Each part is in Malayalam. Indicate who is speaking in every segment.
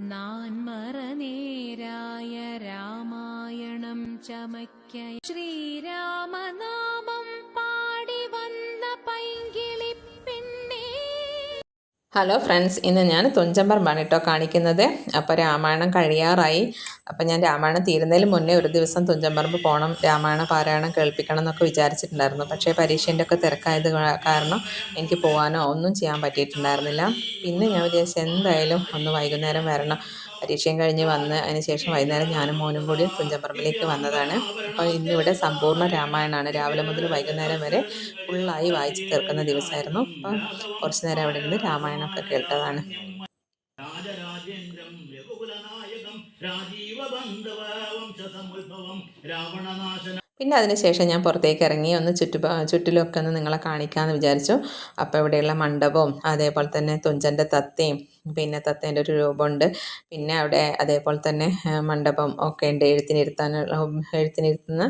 Speaker 1: नान्मरनेराय रामायणं चमक्य श्रीरामना
Speaker 2: ഹലോ ഫ്രണ്ട്സ് ഇന്ന് ഞാൻ തുഞ്ചമ്പറമ്പാണ് കേട്ടോ കാണിക്കുന്നത്. അപ്പോൾ രാമായണം കഴിയാറായി. അപ്പോൾ ഞാൻ രാമായണം തീരുന്നതിന് മുന്നേ ഒരു ദിവസം തുഞ്ചമ്പറമ്പ് പോകണം രാമായണ പാരായണം കേൾപ്പിക്കണം എന്നൊക്കെ വിചാരിച്ചിട്ടുണ്ടായിരുന്നു. പക്ഷേ പരീക്ഷേന്റെ ഒക്കെ തിരക്കായത് കാരണം എനിക്ക് പോകാനോ ഒന്നും ചെയ്യാൻ പറ്റിയിട്ടുണ്ടായിരുന്നില്ല. പിന്നെ ഞാൻ വിചാരിച്ചു എന്തായാലും ഒന്ന് വൈകുന്നേരം വരണം. പരീക്ഷയും കഴിഞ്ഞ് വന്ന് അതിന് ശേഷം വൈകുന്നേരം ഞാനും മോനും കൂടി കുഞ്ചപ്പറമ്പിലേക്ക് വന്നതാണ്. അപ്പോൾ ഇന്നിവിടെ സമ്പൂർണ രാമായണമാണ് രാവിലെ മുതൽ വൈകുന്നേരം വരെ ഫുള്ളായി വായിച്ച് തീർക്കുന്ന ദിവസമായിരുന്നു. അപ്പം കുറച്ച് നേരം അവിടെ നിന്ന് രാമായണമൊക്കെ കേട്ടതാണ്. പിന്നെ അതിനുശേഷം ഞാൻ പുറത്തേക്ക് ഇറങ്ങി ഒന്ന് ചുറ്റു ചുറ്റിലൊക്കെ ഒന്ന് നിങ്ങളെ കാണിക്കാമെന്ന് വിചാരിച്ചു. അപ്പോൾ ഇവിടെയുള്ള മണ്ഡപവും അതേപോലെ തന്നെ തുഞ്ചന്റെ തത്തയും പിന്നെ തത്തേന്റെ ഒരു രൂപമുണ്ട്. പിന്നെ അവിടെ അതേപോലെ തന്നെ മണ്ഡപം ഒക്കെ ഉണ്ട്. എഴുത്തിനിരുത്താനുള്ള എഴുത്തിനിരുത്തുന്ന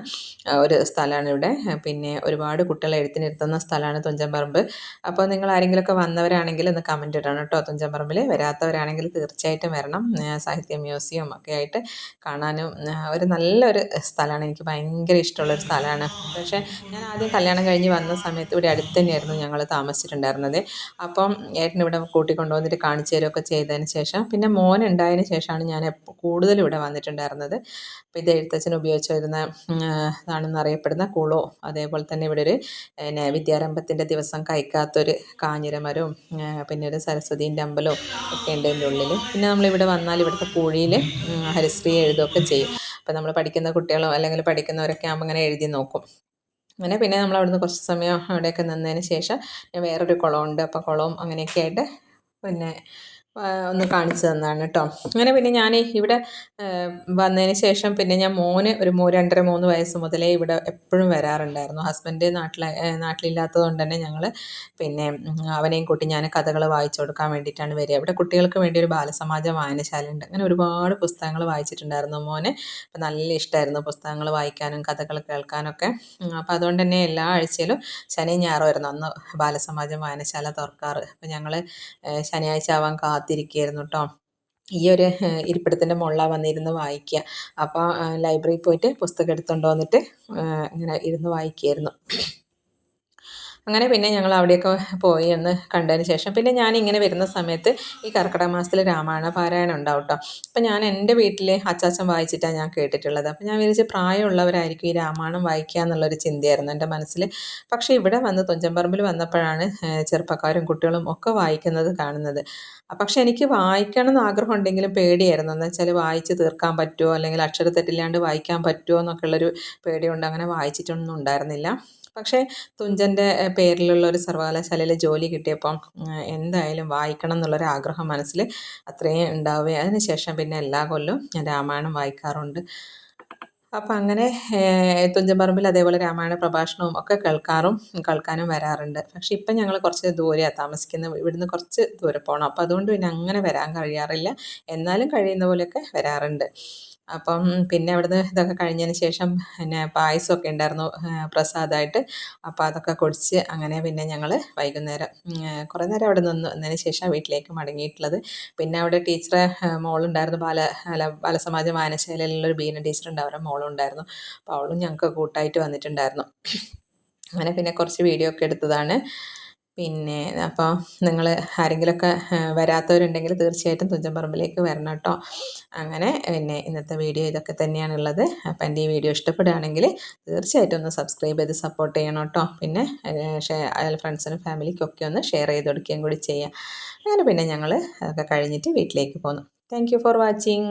Speaker 2: ഒരു സ്ഥലമാണ് ഇവിടെ. പിന്നെ ഒരുപാട് കുട്ടികളെ എഴുത്തിനിരുത്തുന്ന സ്ഥലമാണ് തുഞ്ചൻപറമ്പ്. അപ്പോൾ നിങ്ങൾ ആരെങ്കിലുമൊക്കെ വന്നവരാണെങ്കിൽ ഒന്ന് കമന്റ് ഇടണം കേട്ടോ. തുഞ്ചൻപറമ്പിൽ വരാത്തവരാണെങ്കിൽ തീർച്ചയായിട്ടും വരണം. സാഹിത്യ മ്യൂസിയം ഒക്കെ ആയിട്ട് കാണാനും ഒരു നല്ലൊരു സ്ഥലമാണ്. എനിക്ക് ഭയങ്കര ഇഷ്ടമുള്ളൊരു സ്ഥലമാണ്. പക്ഷേ ഞാൻ ആദ്യം കല്യാണം കഴിഞ്ഞ് വന്ന സമയത്ത് ഇവിടെ അടുത്ത് തന്നെയായിരുന്നു ഞങ്ങൾ താമസിച്ചിട്ടുണ്ടായിരുന്നത്. അപ്പം ഏട്ടൻ ഇവിടെ കൂട്ടിക്കൊണ്ടുവന്നിട്ട് കാണിച്ചു തരുമൊക്കെ ചെയ്തതിന് ശേഷം പിന്നെ മോൻ ഉണ്ടായതിന് ശേഷമാണ് ഞാൻ കൂടുതൽ ഇവിടെ വന്നിട്ടുണ്ടായിരുന്നത്. അപ്പോൾ ഇത് എഴുത്തച്ഛൻ ഉപയോഗിച്ച് വരുന്ന ഇതാണെന്ന് അറിയപ്പെടുന്ന കുളോ അതേപോലെ തന്നെ ഇവിടെ ഒരു പിന്നെ വിദ്യാരംഭത്തിന്റെ ദിവസം കഴിക്കാത്തൊരു കാഞ്ഞിരമരവും പിന്നെ ഒരു സരസ്വതീന്റെ അമ്പലവും ഒക്കെ ഉണ്ട് ഇതിന്റെ ഉള്ളിൽ പിന്നെ നമ്മളിവിടെ വന്നാൽ ഇവിടുത്തെ പൂഴിയിൽ ഹരിശ്രീ എഴുതുകയൊക്കെ ചെയ്യും. അപ്പോൾ നമ്മൾ പഠിക്കുന്ന കുട്ടികളോ അല്ലെങ്കിൽ പഠിക്കുന്നവരൊക്കെ ആകുമ്പോൾ ഇങ്ങനെ എഴുതി നോക്കും. അങ്ങനെ പിന്നെ നമ്മൾ അവിടുന്ന് കുറച്ച് സമയം അവിടെയൊക്കെ നിന്നതിന് ശേഷം വേറൊരു കുളമുണ്ട്. അപ്പോൾ കുളവും അങ്ങനെയൊക്കെ ആയിട്ട് പിന്നെ ഒന്ന് കാണിച്ചു തന്നതാണ് കേട്ടോ അങ്ങനെ പിന്നെ ഞാൻ ഇവിടെ വന്നതിന് ശേഷം പിന്നെ ഞാൻ മോന് ഒരു മൂ രണ്ടര മൂന്ന് വയസ്സ് മുതലേ ഇവിടെ എപ്പോഴും വരാറുണ്ടായിരുന്നു. ഹസ്ബൻഡ് നാട്ടിൽ നാട്ടിലില്ലാത്തത് കൊണ്ട് തന്നെ ഞങ്ങൾ പിന്നെ അവനെയും കൂട്ടി ഞാൻ കഥകൾ വായിച്ചു കൊടുക്കാൻ വേണ്ടിയിട്ടാണ് വരിക. ഇവിടെ കുട്ടികൾക്ക് വേണ്ടി ഒരു ബാലസമാജ വായനശാല ഉണ്ട് അങ്ങനെ ഒരുപാട് പുസ്തകങ്ങൾ വായിച്ചിട്ടുണ്ടായിരുന്നു മോന്. അപ്പം നല്ല ഇഷ്ടമായിരുന്നു പുസ്തകങ്ങൾ വായിക്കാനും കഥകൾ കേൾക്കാനൊക്കെ. അപ്പോൾ അപ്പം അതുകൊണ്ട് തന്നെ എല്ലാ ആഴ്ചയിലും ശനി ഞായറുമായിരുന്നു അന്ന് ബാലസമാജം വായനശാല തുറക്കാറ്. അപ്പം ഞങ്ങൾ ശനിയാഴ്ച ആവാൻ കാത്തിരിക്കുകയായിരുന്നു കേട്ടോ ഈ ഒരു ഇരിപ്പിടത്തിന്റെ മുകളിലാണ് വന്നിരുന്ന് വായിക്കുക അപ്പോൾ ലൈബ്രറിയിൽ പോയിട്ട് പുസ്തകം എടുത്തുകൊണ്ട് വന്നിട്ട് ഇങ്ങനെ ഇരുന്ന് വായിക്കുമായിരുന്നു അങ്ങനെ പിന്നെ ഞങ്ങൾ അവിടെയൊക്കെ പോയി ഒന്ന് കണ്ടതിന് ശേഷം പിന്നെ ഞാൻ ഇങ്ങനെ വരുന്ന സമയത്ത് ഈ കർക്കിടക മാസത്തിൽ രാമായണ പാരായണം ഉണ്ടാവും കേട്ടോ അപ്പം ഞാൻ എന്റെ വീട്ടിൽ അച്ചാച്ചൻ വായിച്ചിട്ടാണ് ഞാൻ കേട്ടിട്ടുള്ളത്. അപ്പം ഞാൻ വിചാരിച്ച് പ്രായമുള്ളവരായിരിക്കും ഈ രാമായണം വായിക്കുക എന്നുള്ളൊരു ചിന്തയായിരുന്നു എന്റെ മനസ്സിൽ പക്ഷേ ഇവിടെ വന്ന് തുഞ്ചൻപറമ്പിൽ വന്നപ്പോഴാണ് ചെറുപ്പക്കാരും കുട്ടികളും ഒക്കെ വായിക്കുന്നത് കാണുന്നത്. പക്ഷേ എനിക്ക് വായിക്കണം എന്ന് ആഗ്രഹം ഉണ്ടെങ്കിലും പേടിയായിരുന്നു. എന്ന് വെച്ചാൽ വായിച്ച് തീർക്കാൻ പറ്റുമോ അല്ലെങ്കിൽ അക്ഷര അക്ഷരത്തെറ്റില്ലാണ്ട് വായിക്കാൻ പറ്റുമോ എന്നൊക്കെ ഉള്ളൊരു പേടിയുണ്ട്. അങ്ങനെ വായിച്ചിട്ടൊന്നും ഉണ്ടായിരുന്നില്ല. പക്ഷേ തുഞ്ചന്റെ പേരിലുള്ള ഒരു സർവകലാശാലയിൽ ജോലി കിട്ടിയപ്പം എന്തായാലും വായിക്കണം എന്നുള്ളൊരു ആഗ്രഹം മനസ്സിൽ അത്രയും ഉണ്ടാവുകയും അതിനുശേഷം പിന്നെ എല്ലാ കൊല്ലവും ഞാൻ രാമായണം വായിക്കാറുണ്ട്. അപ്പം അങ്ങനെ തുഞ്ചൻ തുഞ്ചൻപറമ്പിൽ അതേപോലെ രാമായണ പ്രഭാഷണവും ഒക്കെ കേൾക്കാറും കേൾക്കാനും വരാറുണ്ട്. പക്ഷെ ഇപ്പം ഞങ്ങൾ കുറച്ച് ദൂരെയാണ് താമസിക്കുന്നത്. ഇവിടുന്ന് കുറച്ച് ദൂരെ പോകണം അപ്പം അതുകൊണ്ട് പിന്നെ അങ്ങനെ വരാൻ കഴിയാറില്ല. എന്നാലും കഴിയുന്ന പോലെയൊക്കെ വരാറുണ്ട്. അപ്പം പിന്നെ അവിടുന്ന് ഇതൊക്കെ കഴിഞ്ഞതിന് ശേഷം പിന്നെ പായസമൊക്കെ ഉണ്ടായിരുന്നു പ്രസാദമായിട്ട്. അപ്പോൾ അതൊക്കെ കുടിച്ച് അങ്ങനെ പിന്നെ ഞങ്ങൾ വൈകുന്നേരം കുറേ നേരം അവിടെ നിന്ന് നിന്നതിന് ശേഷം വീട്ടിലേക്ക് മടങ്ങിയിട്ടുള്ളത്. പിന്നെ അവിടെ ടീച്ചറെ മോളുണ്ടായിരുന്നു ബാല അല്ല ബാലസമാജ വായനശാലയിലുള്ളൊരു ബീന ടീച്ചറുണ്ട്. അവരുടെ മോളും ഉണ്ടായിരുന്നു അപ്പോൾ അവളും ഞങ്ങൾക്ക് കൂട്ടായിട്ട് വന്നിട്ടുണ്ടായിരുന്നു. അങ്ങനെ പിന്നെ കുറച്ച് വീഡിയോ ഒക്കെ എടുത്തതാണ്. പിന്നെ അപ്പോൾ നിങ്ങൾ ആരെങ്കിലുമൊക്കെ വരാത്തവരുണ്ടെങ്കിൽ തീർച്ചയായിട്ടും തുഞ്ചൻപറമ്പിലേക്ക് വരണം കേട്ടോ. അങ്ങനെ പിന്നെ ഇന്നത്തെ വീഡിയോ ഇതൊക്കെ തന്നെയാണുള്ളത്. അപ്പോൾ എന്റെ ഈ വീഡിയോ ഇഷ്ടപ്പെടുകയാണെങ്കിൽ തീർച്ചയായിട്ടും ഒന്ന് സബ്സ്ക്രൈബ് ചെയ്ത് സപ്പോർട്ട് ചെയ്യണം കേട്ടോ. പിന്നെ ഫ്രണ്ട്സിനും ഫാമിലിക്കൊക്കെ ഒന്ന് ഷെയർ ചെയ്ത് കൊടുക്കുകയും കൂടി ചെയ്യുക അങ്ങനെ പിന്നെ ഞങ്ങൾ അതൊക്കെ കഴിഞ്ഞിട്ട് വീട്ടിലേക്ക് പോന്നു. Thank for watching